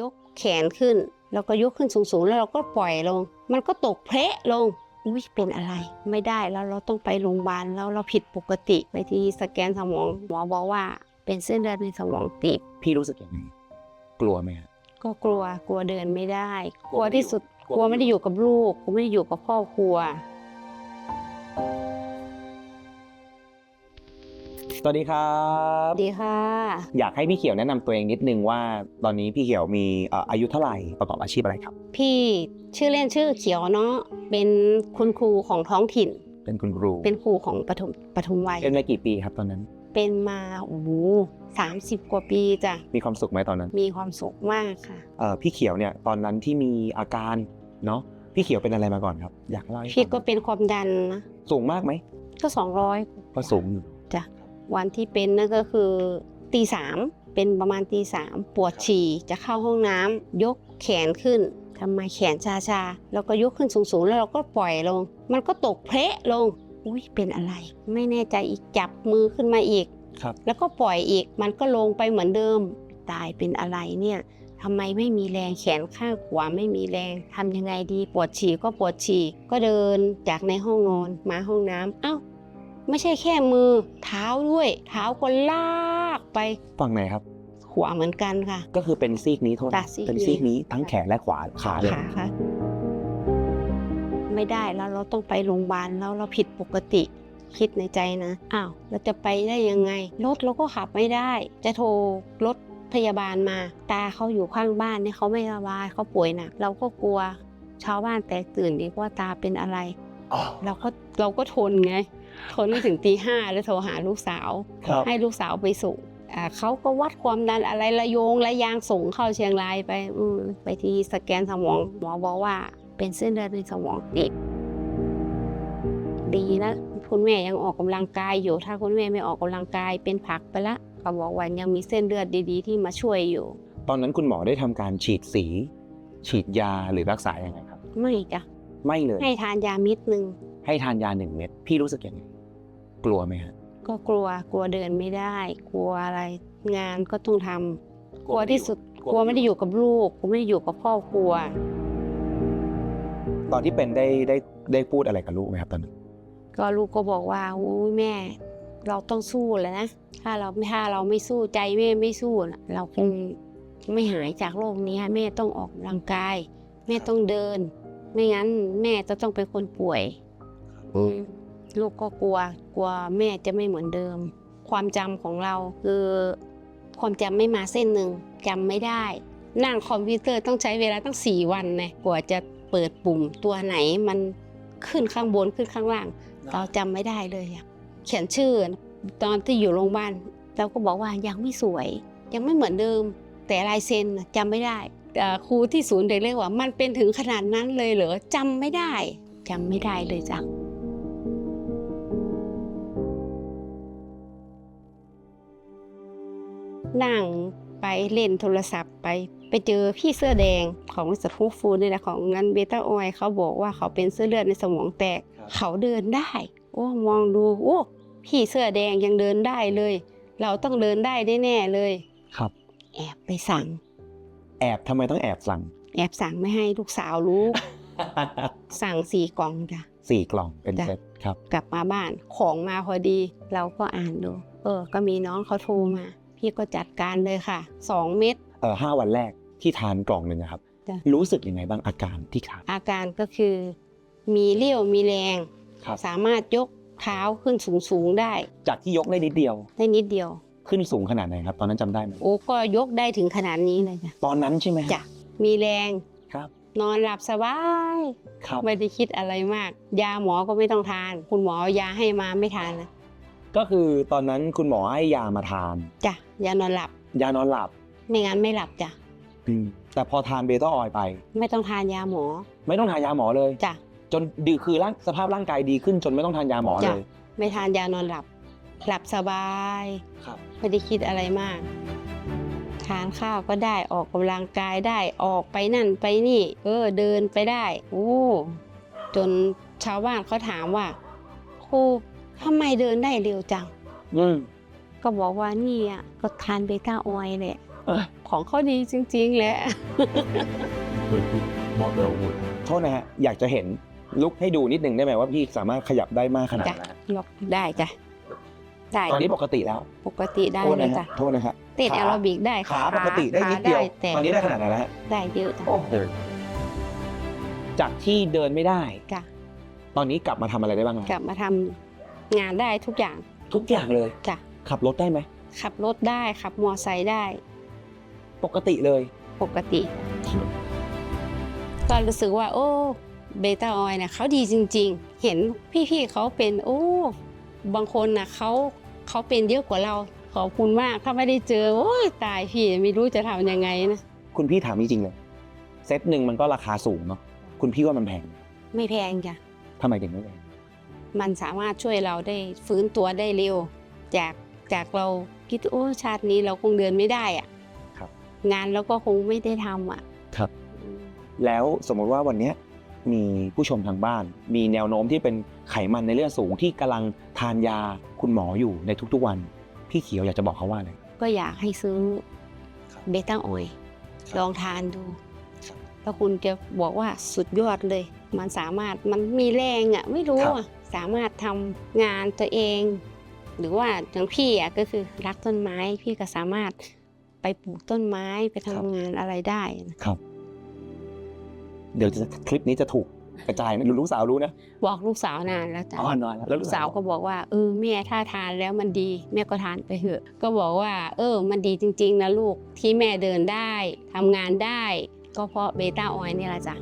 ยกแขนขึ้น แล้วก็ยกขึ้นสูงๆ แล้วเราก็ปล่อยลง มันก็ตกเพละลงอุ้ยเป็นอะไร ไม่ได้แล้วเราต้องไปโรงพยาบาลแล้วเราผิดปกติไปที่สแกนสมองหมอบอกว่า เป็นเส้นเลือดในสมองตีบพี่รู้สึกยังไงกลัวไหมฮะก็กลัวกลัวเดินไม่ได้ กลัวที่สุดกลัวไม่ได้อยู่กับลูกกลัวไม่ได้อยู่กับครอบครัว สวัสดีครับดีค่ะ อยากให้พี่เขียวแนะนำตัวเองนิดนึงว่า ตอนนี้พี่เขียวมีเอ่ออายุเท่าไหร่ประกอบอาชีพอะไรครับ พี่ชื่อเล่นชื่อเขียวเนาะเป็นคุณครูของท้องถิ่น เป็นคุณครูเป็นครูของปฐมปฐมวัยเป็นมากี่ปีครับตอนนั้น เป็นมาโอ้โหสามสิบกว่าปีจ้ะมีความสุขไหมตอนนั้นมีความสุขมากค่ะ เอ่อพี่เขียวเนี่ยตอนนั้นที่มีอาการเนาะพี่เขียวเป็นอะไรมาก่อนครับ อยากเล่าให้พี่ฟังก็เป็นความดันนะสูงมากไหมก็สองร้อยก็สูงอยู่จ้ะ วันที่เป็นนั่นก็คือตีสามเป็นประมาณตีสามปวดฉี่จะเข้าห้องน้ำยกแขนขึ้นทำไมแขนชาชาๆแล้วก็ยกขึ้นสูงๆ แล้วเราก็ปล่อยลง มันก็ตกเพละลงอุ้ยเป็นอะไร ไม่แน่ใจอีกจับมือขึ้นมาอีกครับแล้วก็ปล่อยอีกมันก็ลงไปเหมือนเดิมตายเป็นอะไรเนี่ยทำไมไม่มีแรงแขนข้างขวาไม่มีแรงทำยังไงดีปวดฉี่ก็ปวดฉี่ก็เดินจากในห้องนอนมาห้องน้ำเอ้า ไม่ใช่แค่มือ เท้าด้วย เท้าก็ลากไป ฝั่งไหนครับ ขวาเหมือนกันค่ะ ก็คือเป็นซีกนี้โทษจ้ะซีกนี้ เป็นซีกนี้ทั้งแขนและขวาขาเลยขาค่ะ ไม่ได้แล้วเราต้องไปโรงพยาบาลแล้วเราผิดปกติ คิดในใจนะอ้าวเราจะไปได้ยังไง รถเราก็ขับไม่ได้ จะโทรรถพยาบาลมา ตาเขาอยู่ข้างบ้านเนี่ยเขาไม่สบายเขาป่วยหนักเราก็กลัวชาวบ้านแตกตื่นดีว่าตาเป็นอะไร อ๋อเราก็เราก็ทนไง ทนไม่ถึงตีห้าแล้วโทรหาลูกสาว ครับ ให้ลูกสาวไปส่งอ่าเขาก็วัดความดันอะไรระโยงระยางส่งเข้าเชียงรายไปอืมไปที่สแกนสมองหมอบอกว่า เป็นเส้นเลือดในสมองตีบดีนะคุณแม่ยังออกกำลังกายอยู่ ถ้าคุณแม่ไม่ออกกำลังกายเป็นผักไปละเขาบอกว่ายังมีเส้นเลือดดีๆ ที่มาช่วยอยู่ ตอนนั้นคุณหมอได้ทำการฉีดสี ฉีดยาหรือรักษายังไงครับ ไม่จ้ะ ไม่เลย ให้ทานยามิดนึง ให้ทานยาหนึ่งเม็ดพี่รู้สึกยังไงกลัวไหมฮะก็กลัวกลัวเดินไม่ได้ กลัวอะไรงานก็ต้องทำกลัวที่สุดกลัวไม่ได้อยู่กับลูกกลัวไม่ได้อยู่กับครอบครัว ตอนที่เป็นได้ได้ได้พูดอะไรกับลูกไหมครับตอนนั้นก็ลูกก็บอกว่าอุ้ยแม่ เราต้องสู้แหล้วนะถ้าเราถ้าเราไม่สู้ใจแม่ไม่สู้น่ะเราคงไม่หายจากโรคนี้แม่ต้องออกกำลังกาย แม่ต้องเดิน ไม่งั้นแม่จะต้องเป็นคนป่วยอืม ลูกก็กลัว กลัวแม่จะไม่เหมือนเดิม ความจำของเราคือความจำไม่มาเส้นหนึ่งจำไม่ได้ นั่งคอมพิวเตอร์ต้องใช้เวลาตั้งสี่วันนะกว่าจะเปิดปุ่มตัวไหนมันขึ้นข้างบนขึ้นข้างล่าง เราจำไม่ได้เลยอะเขียนชื่อตอนที่อยู่โรงพยาบาลเราก็บอกว่ายังไม่สวย ยังไม่เหมือนเดิม แต่ลายเซ็นน่ะจำไม่ได้เอ่อครูที่ศูนย์เด็กเล็กว่า มันเป็นถึงขนาดนั้นเลยเหรอจำไม่ได้จำไม่ได้เลยจ้ะ นั่งไปเล่นโทรศัพท์ไป ไปเจอพี่เสื้อแดงของบริษัทฮูฟฟูดนี่แหละของงานเบต้าออยเขาบอกว่าเขาเป็นเส้นเลือดในสมองแตก เขาเดินได้ โอ้มองดูโอ้พี่เสื้อแดงยังเดินได้เลย เราต้องเดินได้แน่ๆเลย ครับ แอบไปสั่ง แอบทำไมต้องแอบสั่ง แอบสั่งไม่ให้ลูกสาวรู้ สั่งสี่กล่องจ้ะสี่กล่องเป็นจ้ะเซตครับ กลับมาบ้านของมาพอดี เราก็อ่านดู เออ ก็มีน้องเขาโทรมา พี่ก็จัดการเลยค่ะสองเม็ดเออห้าวันแรกที่ทานกล่องหนึ่งอะครับ จ้ะรู้สึกยังไงบ้างอาการที่ทานอาการก็คือ มีเรี่ยวมีแรง ครับ สามารถยกเท้าขึ้นสูงๆได้จากที่ยกได้นิดเดียวได้นิดเดียว ขึ้นสูงขนาดไหนครับ ตอนนั้นจำได้ไหมโอ้ก็ยกได้ถึงขนาดนี้เลยจ้ะตอนนั้นใช่ไหมฮจ้ะมีแรงครับ นอนหลับสบาย ครับ ไม่ได้คิดอะไรมาก ยาหมอก็ไม่ต้องทาน คุณหมอเอายาให้มาไม่ทานนะ ก็คือตอนนั้นคุณหมอให้ยามาทาน จ้ะยานอนหลับยานอนหลับไม่งั้นไม่หลับจ้ะแต่พอทานเบต้าออยล์ไป ไม่ต้องทานยาหมอ ไม่ต้องทานยาหมอเลย จ้ะ จนดีคือร่างสภาพร่างกายดีขึ้นจนไม่ต้องทานยาหมอจ้ะเลยไม่ทานยานอนหลับ หลับสบายครับ ไม่ได้คิดอะไรมาก ทานข้าวก็ได้ออกกำลังกายได้ออกไปนั่นไปนี่ เออเดินไปได้ โอ้จนชาวบ้านเขาถามว่าครู ทำไมเดินได้เร็วจัง อืม ก็บอกว่านี่อะก็ทานเบต้าออยล์แหละเออของเขาดีจริง ๆ แหละเคยพูดมอบเราหุ่นโทษนะฮะอยากจะเห็นลุกให้ดูนิดนึงได้ไหมว่าพี่สามารถขยับได้มากขนาดจ้ะไหนยกได้จ้ะ ได้ตอนนี้ปกติแล้วปกติได้โทษเลนะยฮะจ้ะโทษนะฮะ เต้นขา แอโรบิกได้ขาปกติได้นิดเดียว ขาแต่ตอนนี้ได้ขนาดไหนแล้วฮะได้เยอะจ้ะ โอ้โหจากที่เดินไม่ได้จ้ะ ตอนนี้กลับมาทำอะไรได้บ้างกแล้วลับมาทำ งานได้ทุกอย่าง ทุกอย่างเลยจ้ะ ขับรถได้ไหม ขับรถได้ขับมอไซค์ได้ปกติเลย ปกติ ก็รู้สึกว่า โอ้เบต้าออยนะเขาดีจริง ๆ เห็นพี่ๆเขาเป็นโอ้บางคนนะเขาเขาเป็นเยอะกว่าเรา ขอบคุณมากถ้าไม่ได้เจอโอ้ยตายพี่ไม่รู้จะทำยังไงนะคุณพี่ถามจริงๆเลยเซตหนึ่งมันก็ราคาสูงเนาะคุณพี่ว่ามันแพงไหมไม่แพงจ้ะทำไมถึงไม่แพง มันสามารถช่วยเราได้ฟื้นตัวได้เร็ว จากจากเราคิดโอ้ชาตินี้เราคงเดินไม่ได้อะครับ งานเราก็คงไม่ได้ทำอะครับ แล้วสมมติว่าวันเนี้ยมีผู้ชมทางบ้าน มีแนวโน้มที่เป็นไขมันในเลือดสูงที่กำลังทานยาคุณหมออยู่ในทุกๆวัน พี่เขียวอยากจะบอกเขาว่าอะไร ก็อยากให้ซื้อครับเบต้าออยล์ครับลองทานดูครับแล้วคุณจะบอกว่าสุดยอดเลย มันสามารถมันมีแรงอะ ไม่รู้ครับ อะ สามารถทำงานตัวเอง หรือว่าอย่างพี่อะก็คือรักต้นไม้พี่ก็สามารถไปปลูกต้นไม้ไปทำงานอะไรได้นะครับ เดี๋ยวจะคลิปนี้จะถูกกระจายนะลูกสาวรู้นะบอกลูกสาวนานแล้วจ้ะอ๋อนอนแล้วลูกสาวก็บอกว่าเออแม่ถ้าทานแล้วมันดีแม่ก็ทานไปเถอะ ก็บอกว่า เออ มันดีจริง ๆ นะลูกที่แม่เดินได้ทำงานได้ ก็เพราะเบต้าออยล์นี่แหละจ้ะ